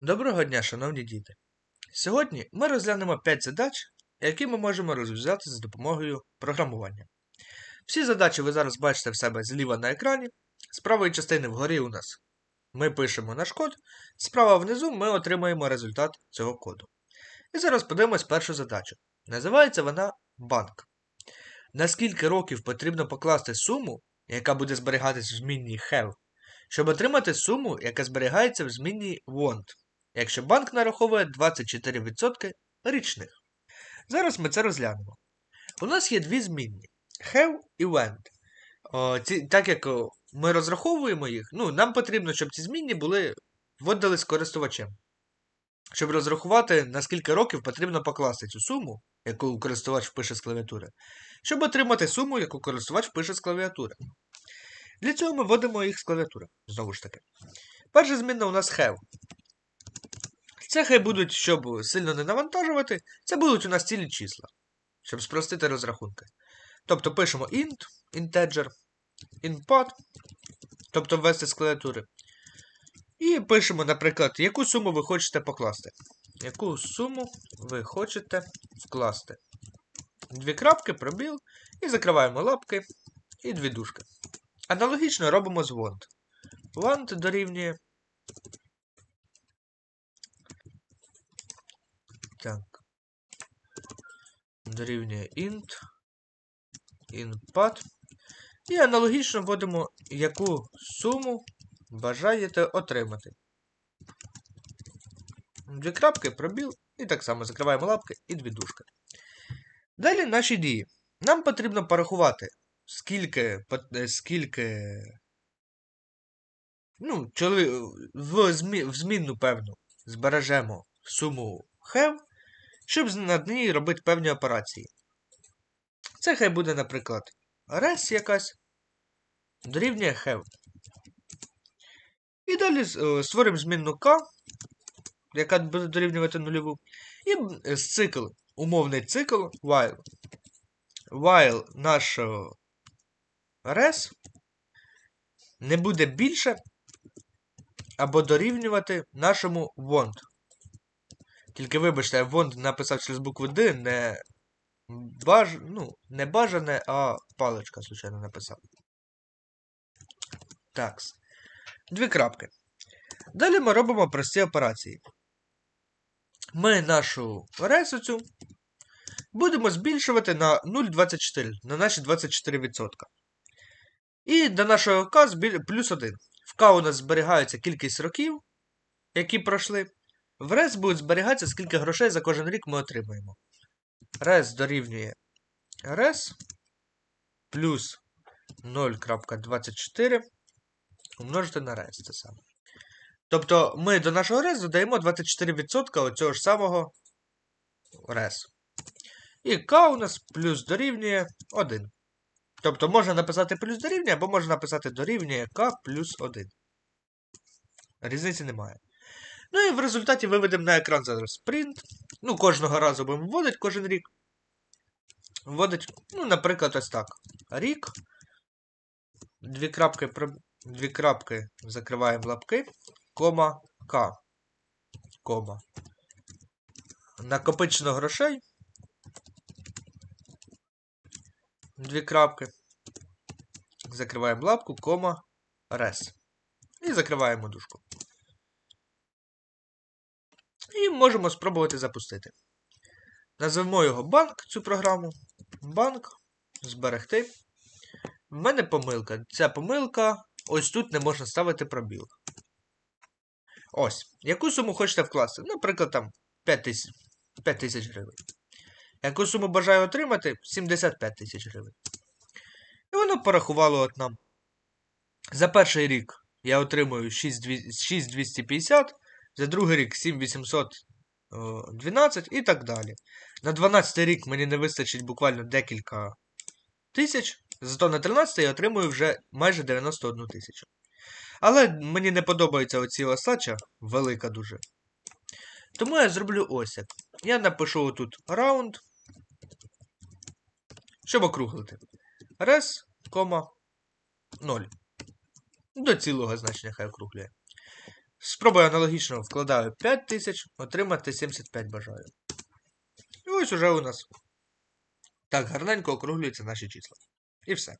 Доброго дня, шановні діти! Сьогодні ми розглянемо 5 задач, які ми можемо розв'язати за допомогою програмування. Всі задачі ви зараз бачите в себе зліва на екрані. З правої частини вгорі у нас ми пишемо наш код, справа внизу ми отримаємо результат цього коду. І зараз подивимось першу задачу. Називається вона банк. На скільки років потрібно покласти суму, яка буде зберігатися в змінній have, щоб отримати суму, яка зберігається в змінній want якщо банк нараховує 24% річних. Зараз ми це розглянемо. У нас є дві змінні have і went. О, ці, Так як ми розраховуємо їх, ну, нам потрібно, щоб ці змінні були вводили користувачем. Щоб розрахувати, на скільки років потрібно покласти цю суму, яку користувач впише з клавіатури, щоб отримати суму, яку користувач впише з клавіатури. Для цього ми вводимо їх з клавіатури. Знову ж таки. Перша змінна у нас have. Це хай будуть, щоб сильно не навантажувати, це будуть у нас цілі числа, щоб спростити розрахунки. Тобто пишемо int, integer, input, тобто ввести з клавіатури. І пишемо, наприклад, яку суму ви хочете покласти. Яку суму ви хочете вкласти. Дві крапки, пробіл, і закриваємо лапки і дві дужки. Аналогічно робимо з want. Want дорівнює Так. Дорівнює int, input. І аналогічно вводимо, яку суму бажаєте отримати. Дві крапки, пробіл, і так само закриваємо лапки і дві дужки. Далі наші дії. Нам потрібно порахувати, скільки скільки ну, в змінну певну збережемо суму have щоб над нею робити певні операції. Це хай буде, наприклад, res якась дорівнює have. І далі е, створимо змінну k, яка буде дорівнювати нульову. І цикл, умовний цикл while. While наш res не буде більше або дорівнювати нашому want. Тільки вибачте, Вонд написав через букву Д, не баж... ну, не бажане, а паличка, звичайно, написав. Так. Дві крапки. Далі ми робимо прості операції. Ми нашу ресицю будемо збільшувати на 0,24, на наші 24%. І до нашого К плюс 1. В К у нас зберігається кількість років, які пройшли. В рес буде зберігатися, скільки грошей за кожен рік ми отримуємо. Рес дорівнює рес плюс 0.24 умножити на рес. Це саме. Тобто ми до нашого рес додаємо 24% оцього ж самого рес. І К у нас плюс дорівнює 1. Тобто можна написати плюс дорівнює, або можна написати дорівнює К плюс 1. Різниці немає. Ну і в результаті виведемо на екран зараз print. Ну, кожного разу будемо вводити кожен рік. Вводить, ну, наприклад, ось так. Рік. Дві крапки дві крапки закриваємо лапки, кома К. Кома. Накопичено грошей. Дві крапки. Закриваємо лапку, кома, рес. І закриваємо дужку. І можемо спробувати запустити. Назвемо його банк, цю програму. Банк. Зберегти. В мене помилка. Ця помилка. Ось тут не можна ставити пробіл. Ось. Яку суму хочете вкласти? Наприклад, там 5 тисяч 5 тисяч гривень. Яку суму бажаю отримати? 75 тисяч гривень. І воно порахувало от нам. За перший рік я отримую 6250. За другий рік 7812 і так далі. На 12 рік мені не вистачить буквально декілька тисяч, зато на 13 я отримую вже майже 91 тисячу. Але мені не подобається оці остача, велика дуже. Тому я зроблю ось як. Я напишу тут раунд, щоб округлити. Рес, кома, 0. До цілого значення хай округлює. Спробую аналогічно вкладаю 5000, отримати 75 бажаю. І ось уже у нас так гарненько округлюються наші числа. І все.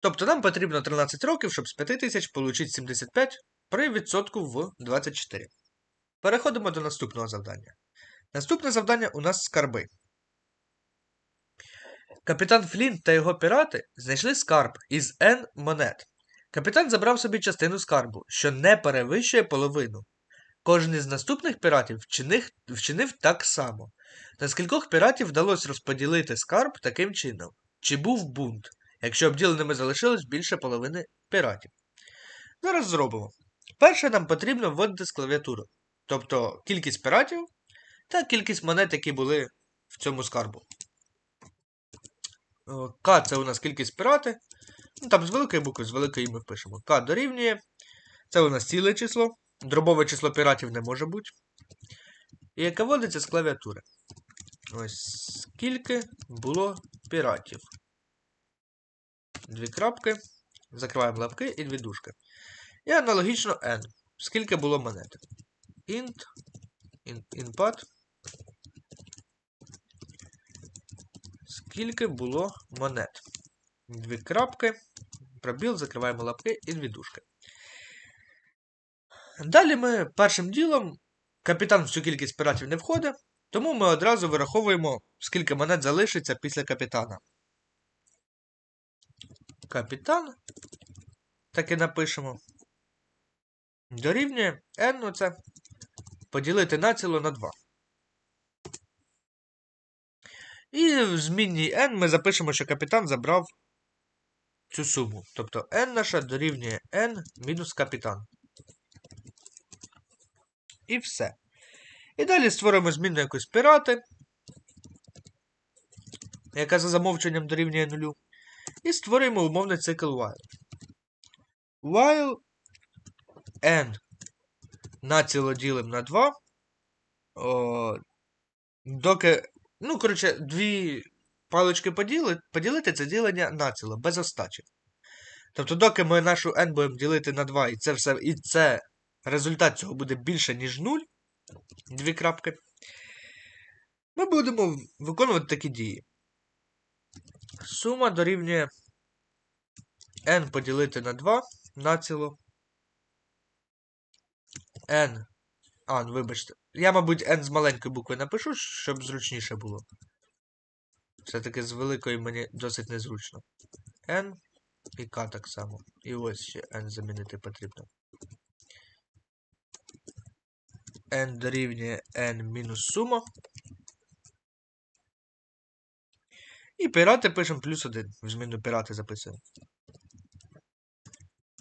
Тобто нам потрібно 13 років, щоб з 5000 отримати 75 при відсотку в 24. Переходимо до наступного завдання. Наступне завдання у нас скарби. Капітан Флінт та його пірати знайшли скарб із N монет. Капітан забрав собі частину скарбу, що не перевищує половину. Кожен із наступних піратів вчинив, вчинив так само. На скількох піратів вдалося розподілити скарб таким чином? Чи був бунт, якщо обділеними залишилось більше половини піратів? Зараз зробимо. Перше нам потрібно вводити з клавіатури, тобто кількість піратів та кількість монет, які були в цьому скарбу. К це у нас кількість пірати. Ну, там з великої букви, з великої ми пишемо. К дорівнює. Це у нас ціле число. Дробове число піратів не може бути. І яке вводиться з клавіатури. Ось скільки було піратів. Дві крапки. Закриваємо лапки і дві дужки. І аналогічно n. Скільки було монет. Int. In, input. Скільки було монет. Дві крапки. Пробіл, закриваємо лапки і дві. Далі ми першим ділом капітан в цю кількість піратів не входить, тому ми одразу вираховуємо, скільки монет залишиться після капітана. Капітан. Так і напишемо. Дорівнює n оце поділити націло на 2. І в змінній n ми запишемо, що капітан забрав цю суму. Тобто n наша дорівнює n мінус капітан. І все. І далі створимо змінну якусь пірати, яка за замовченням дорівнює нулю. І створюємо умовний цикл while. While n націло ділимо на 2. О, доки. Ну, коротше, дві палички поділити, поділити це ділення націло, без остачі. Тобто, доки ми нашу n будемо ділити на 2, і це все, і це результат цього буде більше, ніж 0, дві крапки, ми будемо виконувати такі дії. Сума дорівнює n поділити на 2 націло. n. А, ну вибачте. Я, мабуть, n з маленької букви напишу, щоб зручніше було. Все-таки з великої мені досить незручно. n і k так само. І ось ще n замінити потрібно. n дорівнює n мінус сума. І пірати пишемо плюс 1. В зміну пірати записуємо.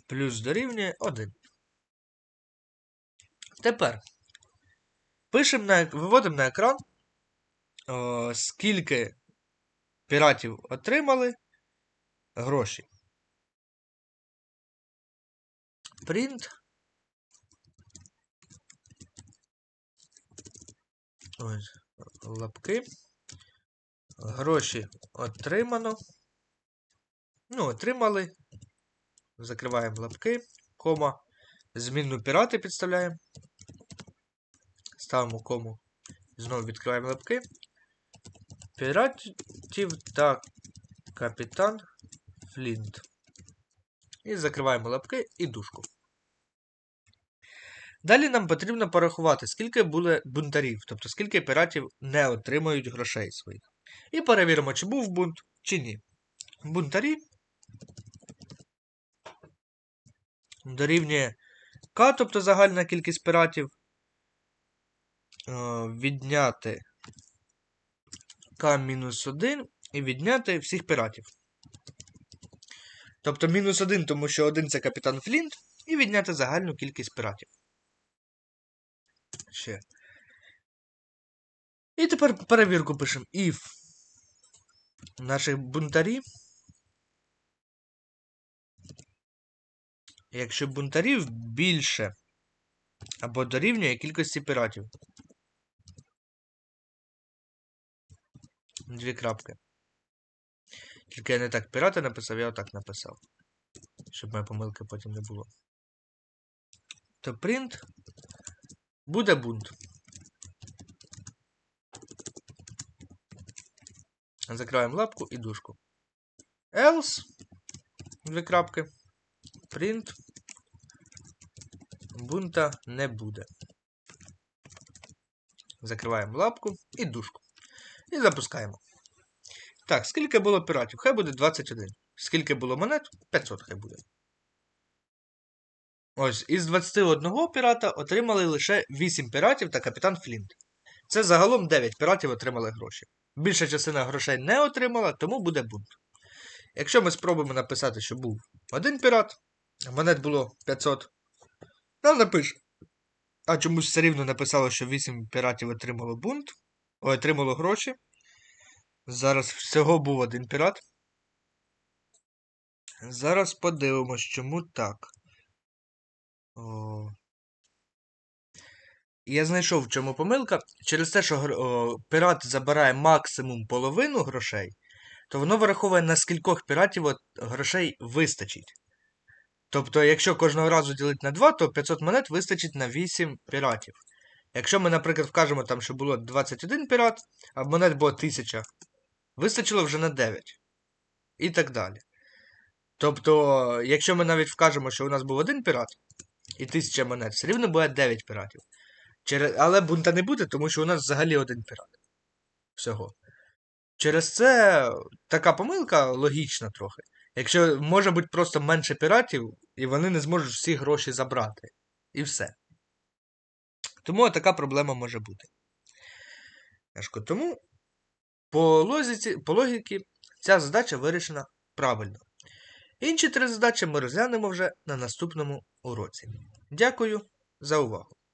Плюс дорівнює 1. Тепер пишемо на, виводимо на екран, о, скільки піратів отримали гроші. Print. Ось, лапки. Гроші отримано. Ну, отримали. Закриваємо лапки, кома. Змінну пірати підставляємо. Ставимо кому. Знову відкриваємо лапки. Піратів та капітан Флінт. І закриваємо лапки і дужку. Далі нам потрібно порахувати, скільки буде бунтарів, тобто скільки піратів не отримають грошей своїх. І перевіримо, чи був бунт, чи ні. Бунтарі дорівнює К, тобто загальна кількість піратів. Відняти К-1 і відняти всіх піратів. Тобто мінус 1, тому що один це капітан Флінт, і відняти загальну кількість піратів. Ще. І тепер перевірку пишемо. If наших бунтарі. Якщо бунтарів більше або дорівнює кількості піратів. Дві крапки. Тільки я не так пірати написав, я отак написав. Щоб моєї помилки потім не було. то print буде бунт. Закриваємо лапку і дужку. Else. Дві крапки. Print. Бунта не буде. Закриваємо лапку і дужку. І запускаємо. Так, скільки було піратів? Хай буде 21. Скільки було монет? 500 хай буде. Ось, із 21 пірата отримали лише 8 піратів та капітан Флінт. Це загалом 9 піратів отримали гроші. Більша частина грошей не отримала, тому буде бунт. Якщо ми спробуємо написати, що був один пірат, монет було 500, нам напише. А чомусь все рівно написало, що 8 піратів отримало бунт, отримало гроші. Зараз всього був один пірат. Зараз подивимось, чому так. О. Я знайшов, в чому помилка. Через те, що о, пірат забирає максимум половину грошей, то воно вираховує, на скількох піратів от грошей вистачить. Тобто, якщо кожного разу ділити на 2, то 500 монет вистачить на 8 піратів. Якщо ми, наприклад, вкажемо там, що було 21 пірат, а монет було 1000, вистачило вже на 9. І так далі. Тобто, якщо ми навіть вкажемо, що у нас був один пірат і 1000 монет, все рівно буде 9 піратів. Через... Але бунта не буде, тому що у нас взагалі один пірат. Всього. Через це така помилка логічна трохи. Якщо може бути просто менше піратів, і вони не зможуть всі гроші забрати. І все. Тому така проблема може бути. Тому по логіці, по логіці ця задача вирішена правильно. Інші три задачі ми розглянемо вже на наступному уроці. Дякую за увагу!